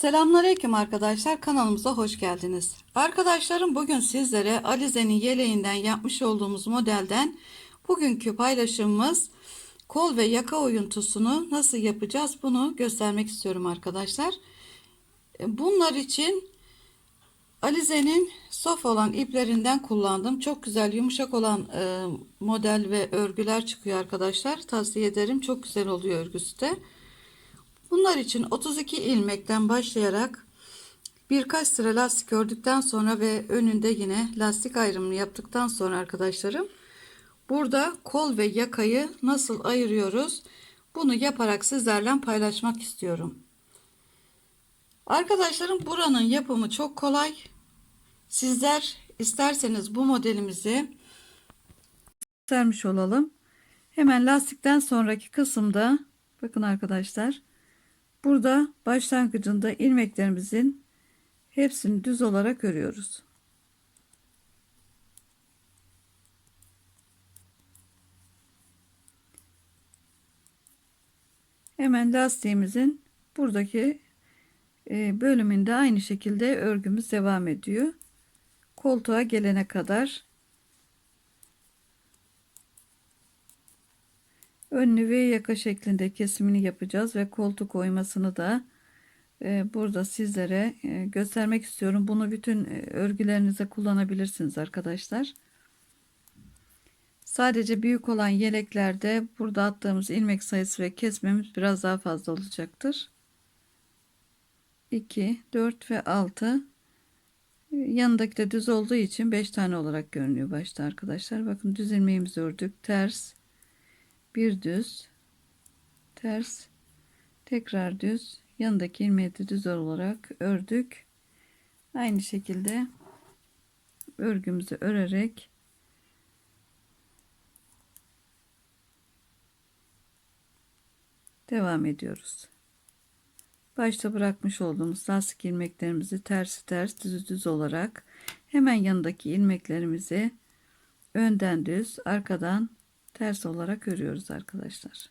Selamünaleyküm arkadaşlar kanalımıza hoş geldiniz. Arkadaşlarım bugün sizlere Alize'nin yeleğinden yapmış olduğumuz modelden bugünkü paylaşımımız kol ve yaka oyuntusunu nasıl yapacağız bunu göstermek istiyorum arkadaşlar. Bunlar için Alize'nin sof olan iplerinden kullandım. Çok güzel yumuşak olan e, model ve örgüler çıkıyor arkadaşlar. Tavsiye ederim. Çok güzel oluyor örgüsü de. Bunlar için 32 ilmekten başlayarak birkaç sıra lastik ördükten sonra ve önünde yine lastik ayrımını yaptıktan sonra arkadaşlarım burada kol ve yakayı nasıl ayırıyoruz bunu yaparak sizlerle paylaşmak istiyorum. Arkadaşlarım buranın yapımı çok kolay. Sizler isterseniz bu modelimizi göstermiş olalım. Hemen lastikten sonraki kısımda bakın arkadaşlar Burada başlangıcında ilmeklerimizin hepsini düz olarak örüyoruz. Hemen lastiğimizin buradaki e, bölümünde aynı şekilde örgümüz devam ediyor. Koltuğa gelene kadar önlü V yaka şeklinde kesimini yapacağız ve koltuk oymasını da e, burada sizlere e, göstermek istiyorum. Bunu bütün e, örgülerinize kullanabilirsiniz arkadaşlar. Sadece büyük olan yeleklerde burada attığımız ilmek sayısı ve kesmemiz biraz daha fazla olacaktır. 2, 4 ve 6 yanındaki de düz olduğu için 5 tane olarak görünüyor başta arkadaşlar. Bakın düz ilmeğimizi ördük. Ters bir düz ters tekrar düz yanındaki ilmeği de düz olarak ördük. Aynı şekilde örgümüzü örerek devam ediyoruz. Başta bırakmış olduğumuz lastik ilmeklerimizi tersi ters düz düz olarak hemen yanındaki ilmeklerimizi önden düz arkadan ters olarak örüyoruz arkadaşlar.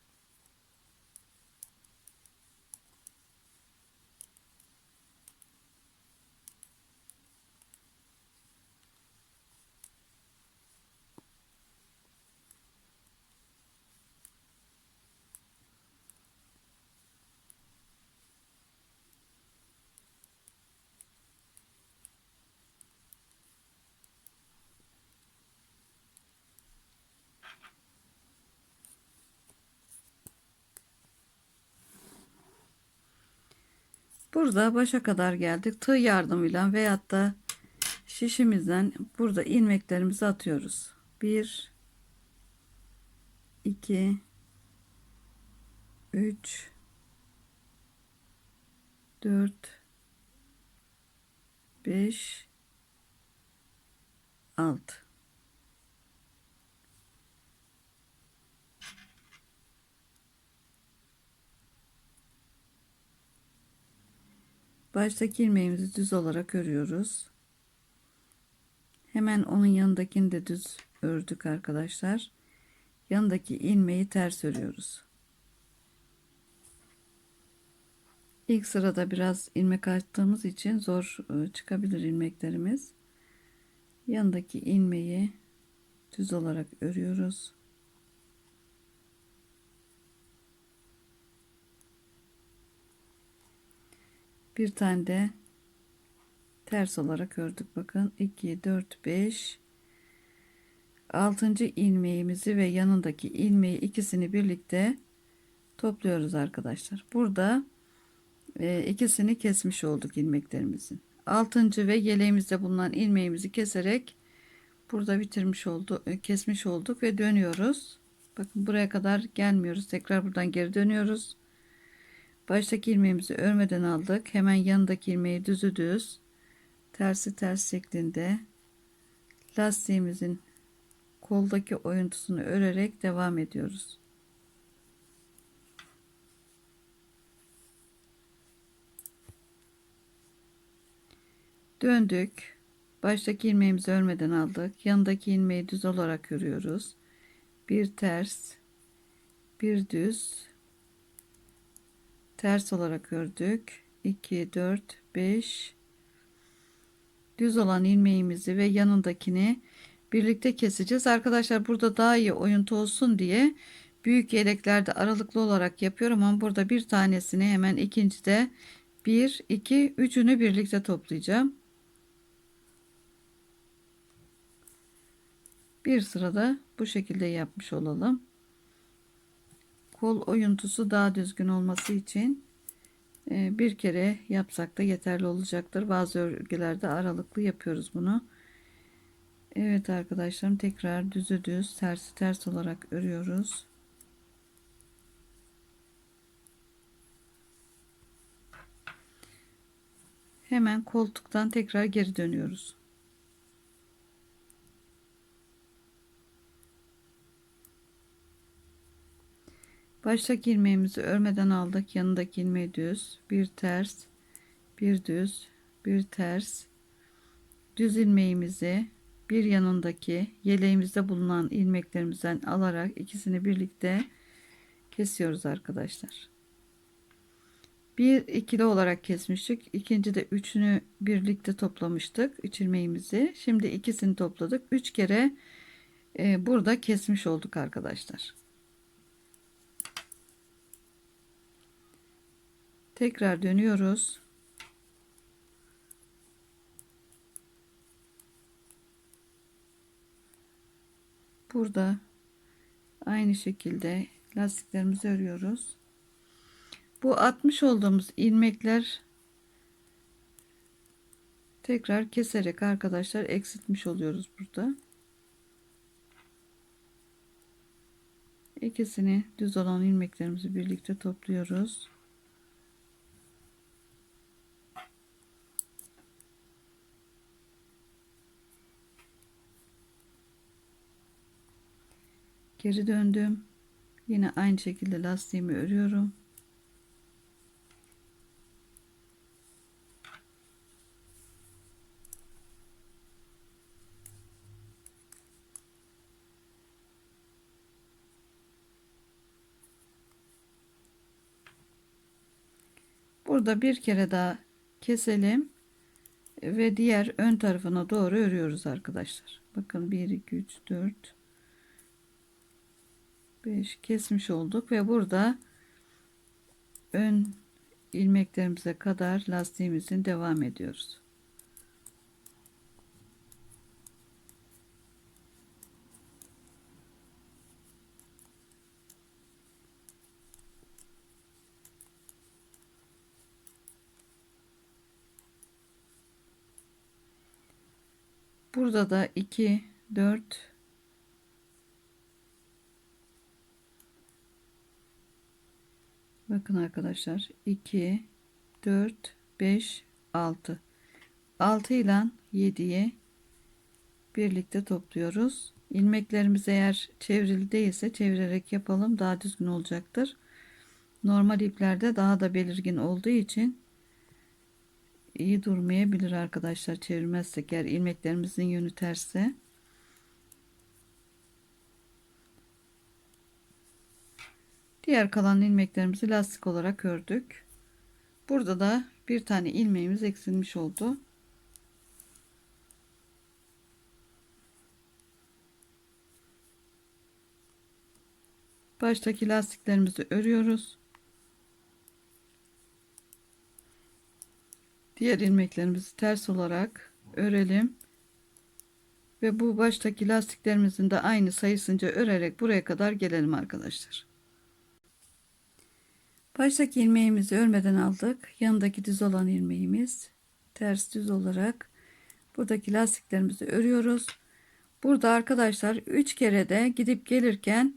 Burada başa kadar geldik. Tığ yardımıyla veyahut da şişimizden burada ilmeklerimizi atıyoruz. 1 2 3 4 5 6 Baştaki ilmeğimizi düz olarak örüyoruz. Hemen onun yanındakini de düz ördük arkadaşlar. Yanındaki ilmeği ters örüyoruz. İlk sırada biraz ilmek attığımız için zor e, çıkabilir ilmeklerimiz. Yanındaki ilmeği düz olarak örüyoruz. Bir tane de ters olarak ördük bakın. 2 4 5 6. ilmeğimizi ve yanındaki ilmeği ikisini birlikte topluyoruz arkadaşlar. Burada e, ikisini kesmiş olduk ilmeklerimizin. 6. ve yeleğimizde bulunan ilmeğimizi keserek burada bitirmiş oldu e, kesmiş olduk ve dönüyoruz. Bakın buraya kadar gelmiyoruz. Tekrar buradan geri dönüyoruz Baştaki ilmeğimizi örmeden aldık. Hemen yanındaki ilmeği düzü düz tersi ters şeklinde lastiğimizin koldaki oyuntusunu örerek devam ediyoruz. Döndük. Baştaki ilmeğimizi örmeden aldık. Yanındaki ilmeği düz olarak örüyoruz. Bir ters, bir düz, ters olarak ördük 2 4 5 düz olan ilmeğimizi ve yanındakini birlikte keseceğiz. Arkadaşlar burada daha iyi oyuntu olsun diye büyük yeleklerde aralıklı olarak yapıyorum ama burada bir tanesini hemen ikincide 1 2 üçünü birlikte toplayacağım. Bir sırada bu şekilde yapmış olalım. Kol oyuntusu daha düzgün olması için e, bir kere yapsak da yeterli olacaktır. Bazı örgülerde aralıklı yapıyoruz bunu. Evet arkadaşlarım tekrar düzü düz tersi ters olarak örüyoruz. Hemen koltuktan tekrar geri dönüyoruz. Baştaki ilmeğimizi örmeden aldık. Yanındaki ilmeği düz, bir ters, bir düz, bir ters. Düz ilmeğimizi bir yanındaki yeleğimizde bulunan ilmeklerimizden alarak ikisini birlikte kesiyoruz arkadaşlar. Bir ikili olarak kesmiştik. İkinci de üçünü birlikte toplamıştık. Üç ilmeğimizi. Şimdi ikisini topladık. Üç kere e, burada kesmiş olduk arkadaşlar. Tekrar dönüyoruz. Burada aynı şekilde lastiklerimizi örüyoruz. Bu atmış olduğumuz ilmekler tekrar keserek arkadaşlar eksiltmiş oluyoruz burada. İkisini düz olan ilmeklerimizi birlikte topluyoruz. Geri döndüm. Yine aynı şekilde lastiğimi örüyorum. Burada bir kere daha keselim ve diğer ön tarafına doğru örüyoruz arkadaşlar. Bakın 1 2 3 4 5 kesmiş olduk ve burada ön ilmeklerimize kadar lastiğimizin devam ediyoruz. Burada da 2 4 Bakın arkadaşlar 2 4 5 6 6 ile 7'yi birlikte topluyoruz. İlmeklerimiz eğer çevrili değilse çevirerek yapalım daha düzgün olacaktır. Normal iplerde daha da belirgin olduğu için iyi durmayabilir arkadaşlar çevirmezsek eğer ilmeklerimizin yönü tersse. Diğer kalan ilmeklerimizi lastik olarak ördük. Burada da bir tane ilmeğimiz eksilmiş oldu. Baştaki lastiklerimizi örüyoruz. Diğer ilmeklerimizi ters olarak örelim. Ve bu baştaki lastiklerimizin de aynı sayısınca örerek buraya kadar gelelim arkadaşlar. Baştaki ilmeğimizi örmeden aldık. Yanındaki düz olan ilmeğimiz ters düz olarak buradaki lastiklerimizi örüyoruz. Burada arkadaşlar 3 kere de gidip gelirken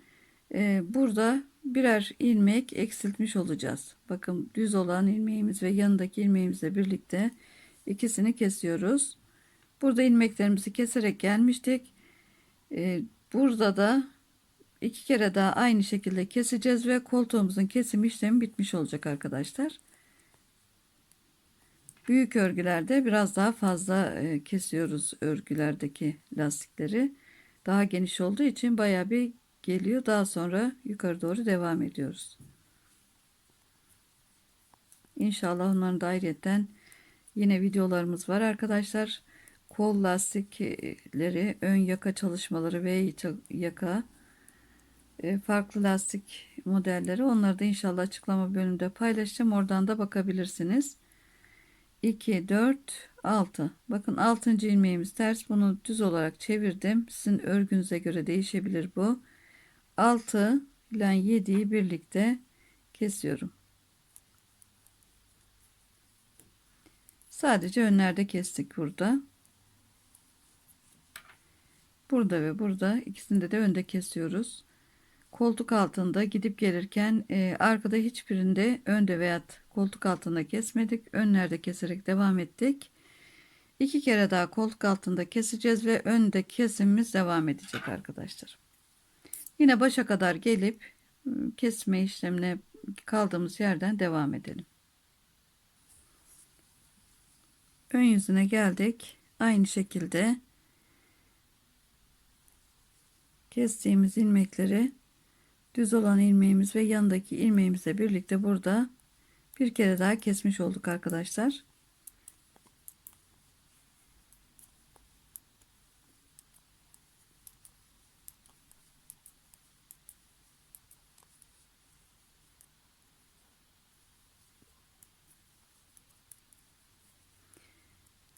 e, burada birer ilmek eksiltmiş olacağız. Bakın düz olan ilmeğimiz ve yanındaki ilmeğimizle birlikte ikisini kesiyoruz. Burada ilmeklerimizi keserek gelmiştik. E, burada da iki kere daha aynı şekilde keseceğiz ve koltuğumuzun kesim işlemi bitmiş olacak arkadaşlar. Büyük örgülerde biraz daha fazla e, kesiyoruz örgülerdeki lastikleri. Daha geniş olduğu için baya bir geliyor. Daha sonra yukarı doğru devam ediyoruz. İnşallah onların da ayrıyetten yine videolarımız var arkadaşlar. Kol lastikleri, ön yaka çalışmaları ve yaka farklı lastik modelleri onları da inşallah açıklama bölümünde paylaşacağım. Oradan da bakabilirsiniz. 2, 4, 6. Bakın 6. ilmeğimiz ters. Bunu düz olarak çevirdim. Sizin örgünüze göre değişebilir bu. 6 ile 7'yi birlikte kesiyorum. Sadece önlerde kestik burada. Burada ve burada ikisinde de önde kesiyoruz. Koltuk altında gidip gelirken e, arkada hiçbirinde önde veya koltuk altında kesmedik. Önlerde keserek devam ettik. İki kere daha koltuk altında keseceğiz ve önde kesimimiz devam edecek arkadaşlar. Yine başa kadar gelip ıı, kesme işlemine kaldığımız yerden devam edelim. Ön yüzüne geldik. Aynı şekilde kestiğimiz ilmekleri düz olan ilmeğimiz ve yanındaki ilmeğimizle birlikte burada bir kere daha kesmiş olduk arkadaşlar.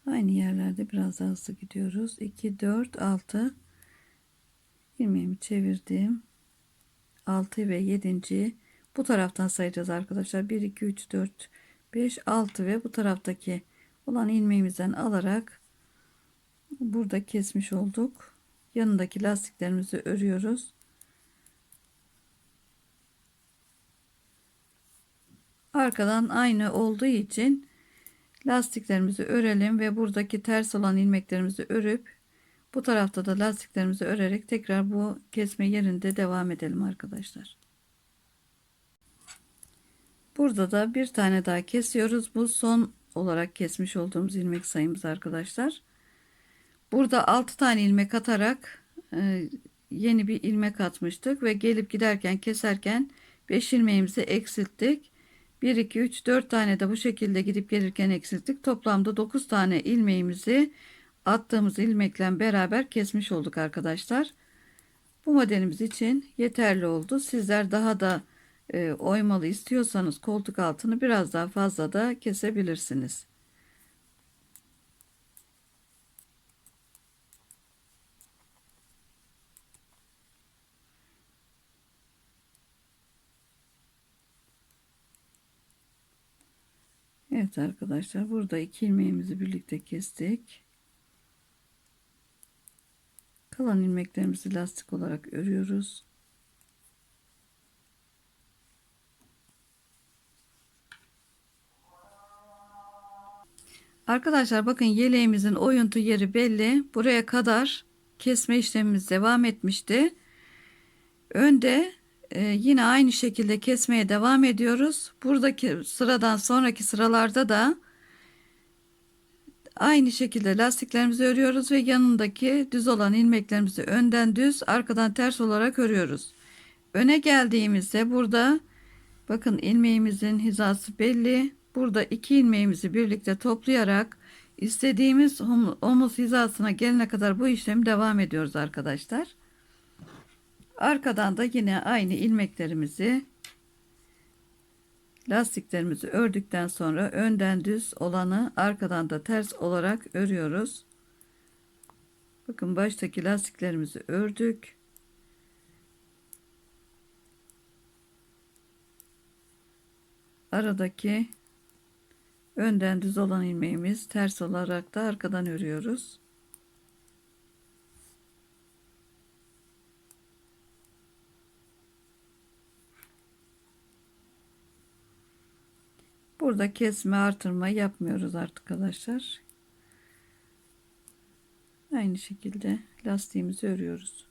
Aynı yerlerde biraz daha hızlı gidiyoruz. 2, 4, 6 ilmeğimi çevirdim. 6 ve 7. bu taraftan sayacağız arkadaşlar. 1, 2, 3, 4, 5, 6 ve bu taraftaki olan ilmeğimizden alarak burada kesmiş olduk. Yanındaki lastiklerimizi örüyoruz. Arkadan aynı olduğu için lastiklerimizi örelim ve buradaki ters olan ilmeklerimizi örüp bu tarafta da lastiklerimizi örerek tekrar bu kesme yerinde devam edelim arkadaşlar. Burada da bir tane daha kesiyoruz. Bu son olarak kesmiş olduğumuz ilmek sayımız arkadaşlar. Burada 6 tane ilmek atarak e, yeni bir ilmek atmıştık ve gelip giderken keserken 5 ilmeğimizi eksilttik. 1 2 3 4 tane de bu şekilde gidip gelirken eksilttik. Toplamda 9 tane ilmeğimizi attığımız ilmekle beraber kesmiş olduk arkadaşlar. Bu modelimiz için yeterli oldu. Sizler daha da e, oymalı istiyorsanız koltuk altını biraz daha fazla da kesebilirsiniz. Evet arkadaşlar burada iki ilmeğimizi birlikte kestik. Kalan ilmeklerimizi lastik olarak örüyoruz. Arkadaşlar bakın yeleğimizin oyuntu yeri belli. Buraya kadar kesme işlemimiz devam etmişti. Önde e, yine aynı şekilde kesmeye devam ediyoruz. Buradaki sıradan sonraki sıralarda da aynı şekilde lastiklerimizi örüyoruz ve yanındaki düz olan ilmeklerimizi önden düz arkadan ters olarak örüyoruz. Öne geldiğimizde burada bakın ilmeğimizin hizası belli. Burada iki ilmeğimizi birlikte toplayarak istediğimiz omuz hizasına gelene kadar bu işlemi devam ediyoruz arkadaşlar. Arkadan da yine aynı ilmeklerimizi lastiklerimizi ördükten sonra önden düz olanı arkadan da ters olarak örüyoruz. Bakın baştaki lastiklerimizi ördük. Aradaki önden düz olan ilmeğimiz ters olarak da arkadan örüyoruz. Burada kesme artırma yapmıyoruz artık arkadaşlar. Aynı şekilde lastiğimizi örüyoruz.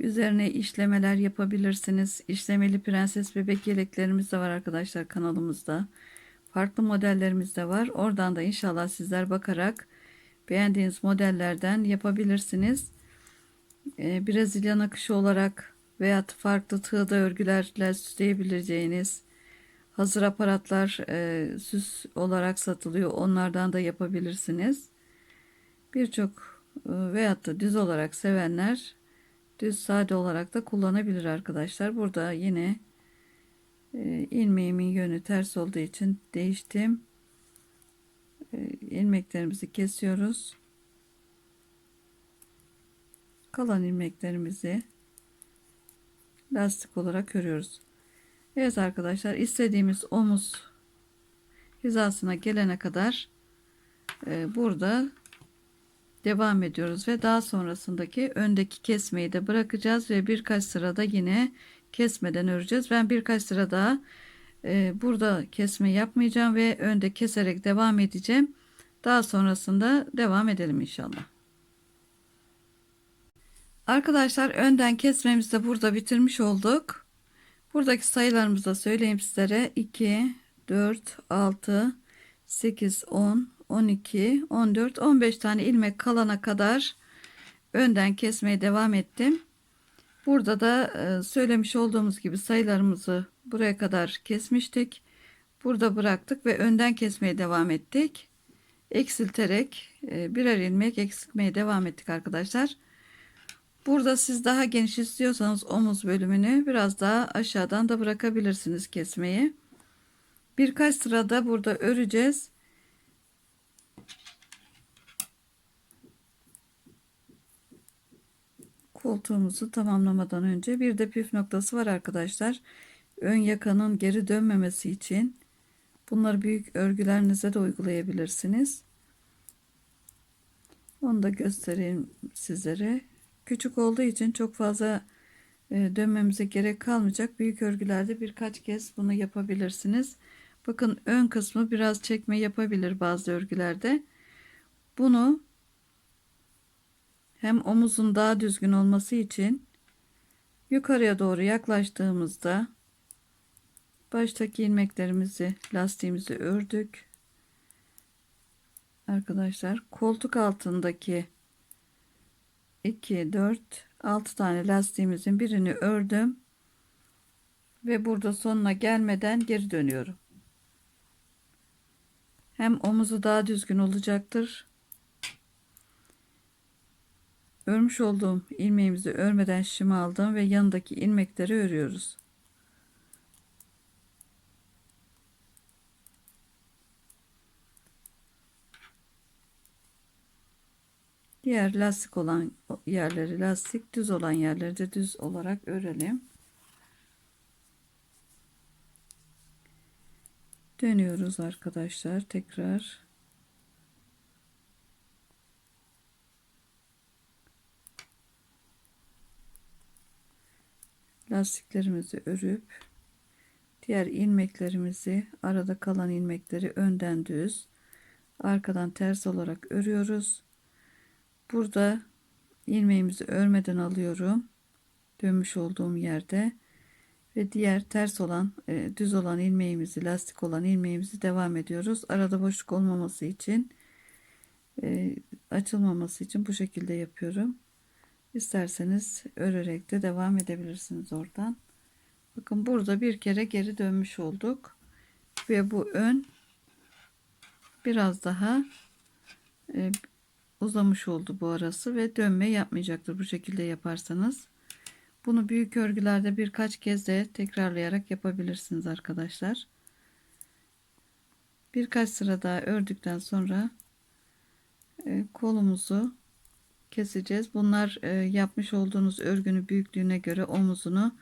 Üzerine işlemeler yapabilirsiniz. İşlemeli prenses bebek yeleklerimiz de var arkadaşlar kanalımızda. Farklı modellerimiz de var. Oradan da inşallah sizler bakarak beğendiğiniz modellerden yapabilirsiniz. Ee, Brezilya nakışı olarak veya farklı tığda örgülerle süsleyebileceğiniz hazır aparatlar e, süs olarak satılıyor. Onlardan da yapabilirsiniz. Birçok e, veyahut da düz olarak sevenler düz sade olarak da kullanabilir arkadaşlar. Burada yine e, ilmeğimin yönü ters olduğu için değiştim. E, ilmeklerimizi kesiyoruz. Kalan ilmeklerimizi lastik olarak örüyoruz. Evet arkadaşlar istediğimiz omuz hizasına gelene kadar e, burada devam ediyoruz ve daha sonrasındaki öndeki kesmeyi de bırakacağız ve birkaç sırada yine kesmeden öreceğiz. Ben birkaç sıra daha e, burada kesme yapmayacağım ve önde keserek devam edeceğim. Daha sonrasında devam edelim inşallah. Arkadaşlar önden kesmemizi de burada bitirmiş olduk. Buradaki sayılarımızı da söyleyeyim sizlere. 2, 4, 6, 8, 10, 12, 14, 15 tane ilmek kalana kadar önden kesmeye devam ettim. Burada da e, söylemiş olduğumuz gibi sayılarımızı buraya kadar kesmiştik. Burada bıraktık ve önden kesmeye devam ettik. Eksilterek e, birer ilmek eksiltmeye devam ettik arkadaşlar. Burada siz daha geniş istiyorsanız omuz bölümünü biraz daha aşağıdan da bırakabilirsiniz kesmeyi. Birkaç sırada burada öreceğiz. Koltuğumuzu tamamlamadan önce bir de püf noktası var arkadaşlar. Ön yakanın geri dönmemesi için bunları büyük örgülerinize de uygulayabilirsiniz. Onu da göstereyim sizlere. Küçük olduğu için çok fazla e, dönmemize gerek kalmayacak. Büyük örgülerde birkaç kez bunu yapabilirsiniz. Bakın ön kısmı biraz çekme yapabilir bazı örgülerde. Bunu hem omuzun daha düzgün olması için yukarıya doğru yaklaştığımızda baştaki ilmeklerimizi lastiğimizi ördük. Arkadaşlar koltuk altındaki 2 4 6 tane lastiğimizin birini ördüm ve burada sonuna gelmeden geri dönüyorum. Hem omuzu daha düzgün olacaktır. Örmüş olduğum ilmeğimizi örmeden şişimi aldım ve yanındaki ilmekleri örüyoruz. Diğer lastik olan yerleri lastik, düz olan yerleri de düz olarak örelim. Dönüyoruz arkadaşlar tekrar. Lastiklerimizi örüp diğer ilmeklerimizi arada kalan ilmekleri önden düz arkadan ters olarak örüyoruz. Burada ilmeğimizi örmeden alıyorum. Dönmüş olduğum yerde ve diğer ters olan e, düz olan ilmeğimizi lastik olan ilmeğimizi devam ediyoruz. Arada boşluk olmaması için e, açılmaması için bu şekilde yapıyorum. İsterseniz örerek de devam edebilirsiniz oradan. Bakın burada bir kere geri dönmüş olduk. Ve bu ön biraz daha e, uzamış oldu bu arası ve dönme yapmayacaktır bu şekilde yaparsanız. Bunu büyük örgülerde birkaç kez de tekrarlayarak yapabilirsiniz arkadaşlar. Birkaç sıra daha ördükten sonra e, kolumuzu keseceğiz. Bunlar e, yapmış olduğunuz örgünün büyüklüğüne göre omuzunu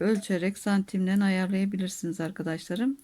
ölçerek santimden ayarlayabilirsiniz arkadaşlarım.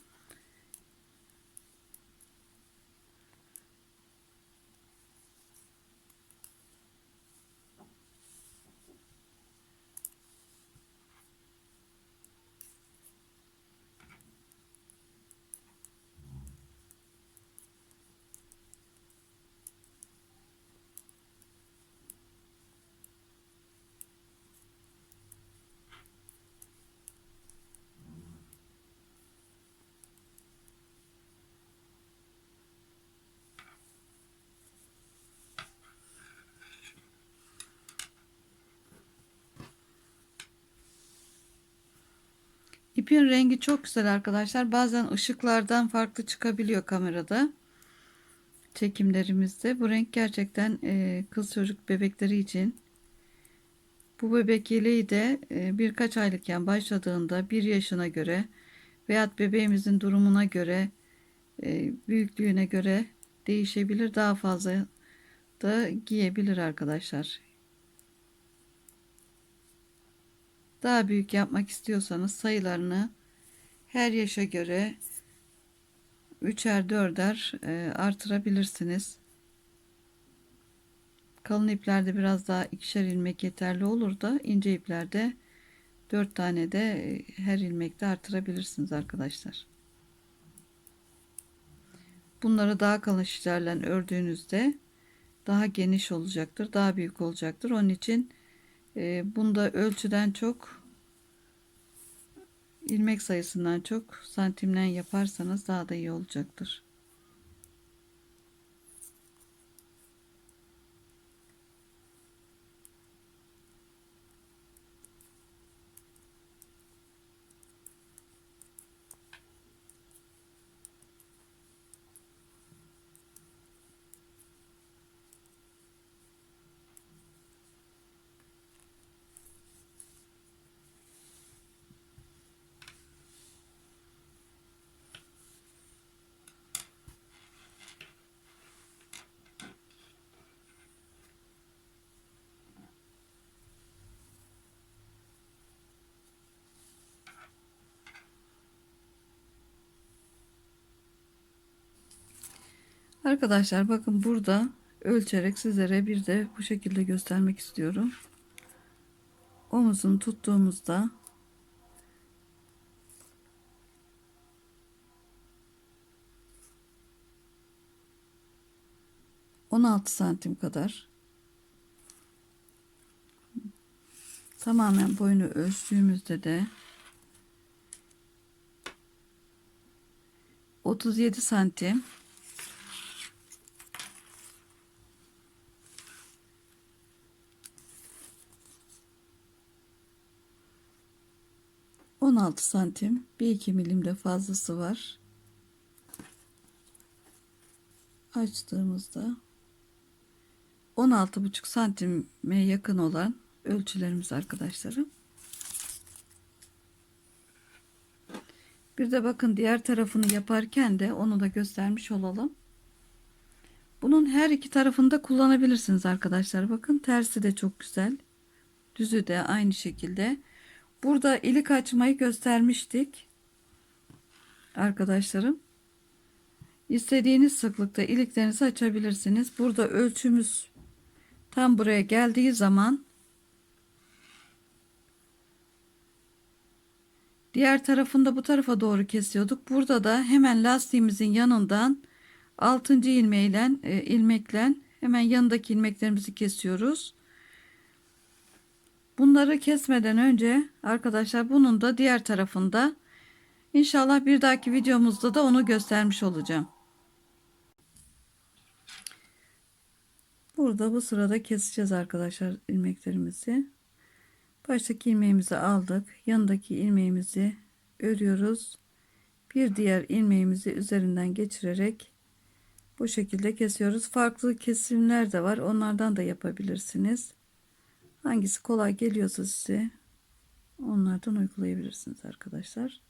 İpin rengi çok güzel arkadaşlar. Bazen ışıklardan farklı çıkabiliyor kamerada. Çekimlerimizde. Bu renk gerçekten e, kız çocuk bebekleri için. Bu bebek yeleği de e, birkaç aylıkken başladığında bir yaşına göre veya bebeğimizin durumuna göre e, büyüklüğüne göre değişebilir. Daha fazla da giyebilir arkadaşlar. Daha büyük yapmak istiyorsanız sayılarını her yaşa göre üçer dörder e, artırabilirsiniz. Kalın iplerde biraz daha ikişer ilmek yeterli olur da ince iplerde dört tane de e, her ilmekte artırabilirsiniz arkadaşlar. Bunları daha kalın şişlerle ördüğünüzde daha geniş olacaktır. Daha büyük olacaktır. Onun için e, bunda ölçüden çok ilmek sayısından çok santimden yaparsanız daha da iyi olacaktır. Arkadaşlar bakın burada ölçerek sizlere bir de bu şekilde göstermek istiyorum. Omuzunu tuttuğumuzda on altı santim kadar tamamen boyunu ölçtüğümüzde de 37 santim 16 santim bir iki milimde fazlası var. Açtığımızda 16,5 santime yakın olan ölçülerimiz arkadaşlarım. Bir de bakın diğer tarafını yaparken de onu da göstermiş olalım. Bunun her iki tarafını da kullanabilirsiniz arkadaşlar. Bakın tersi de çok güzel. Düzü de aynı şekilde. Burada ilik açmayı göstermiştik. Arkadaşlarım. İstediğiniz sıklıkta iliklerinizi açabilirsiniz. Burada ölçümüz tam buraya geldiği zaman diğer tarafında bu tarafa doğru kesiyorduk. Burada da hemen lastiğimizin yanından 6. ilmeğiyle e, ilmekle hemen yanındaki ilmeklerimizi kesiyoruz. Bunları kesmeden önce arkadaşlar bunun da diğer tarafında inşallah bir dahaki videomuzda da onu göstermiş olacağım. Burada bu sırada keseceğiz arkadaşlar ilmeklerimizi. Baştaki ilmeğimizi aldık. Yanındaki ilmeğimizi örüyoruz. Bir diğer ilmeğimizi üzerinden geçirerek bu şekilde kesiyoruz. Farklı kesimler de var. Onlardan da yapabilirsiniz. Hangisi kolay geliyorsa size onlardan uygulayabilirsiniz arkadaşlar.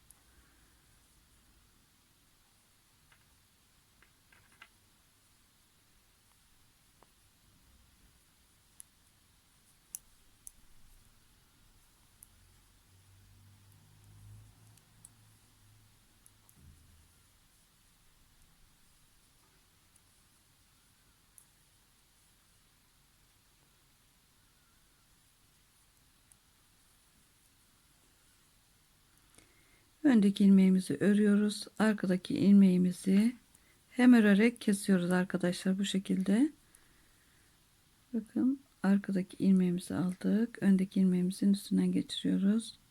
Öndeki ilmeğimizi örüyoruz. Arkadaki ilmeğimizi hem örerek kesiyoruz arkadaşlar bu şekilde. Bakın arkadaki ilmeğimizi aldık. Öndeki ilmeğimizin üstünden geçiriyoruz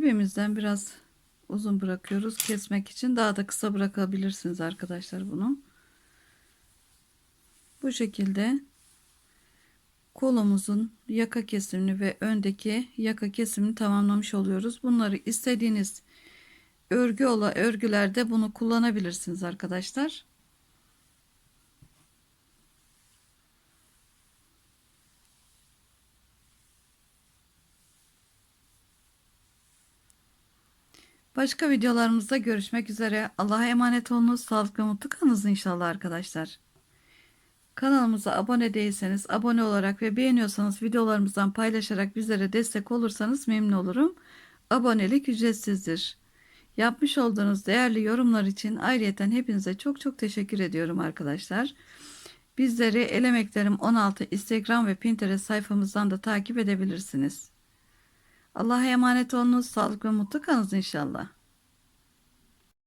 İpimizden biraz uzun bırakıyoruz kesmek için. Daha da kısa bırakabilirsiniz arkadaşlar bunu. Bu şekilde kolumuzun yaka kesimini ve öndeki yaka kesimini tamamlamış oluyoruz. Bunları istediğiniz örgü ola örgülerde bunu kullanabilirsiniz arkadaşlar. Başka videolarımızda görüşmek üzere. Allah'a emanet olunuz. Sağlıklı mutlu kalınız inşallah arkadaşlar. Kanalımıza abone değilseniz abone olarak ve beğeniyorsanız videolarımızdan paylaşarak bizlere destek olursanız memnun olurum. Abonelik ücretsizdir. Yapmış olduğunuz değerli yorumlar için ayrıyeten hepinize çok çok teşekkür ediyorum arkadaşlar. Bizleri Elemeklerim 16 Instagram ve Pinterest sayfamızdan da takip edebilirsiniz. Allah'a emanet olunuz. Sağlıklı ve mutlu kalınız inşallah.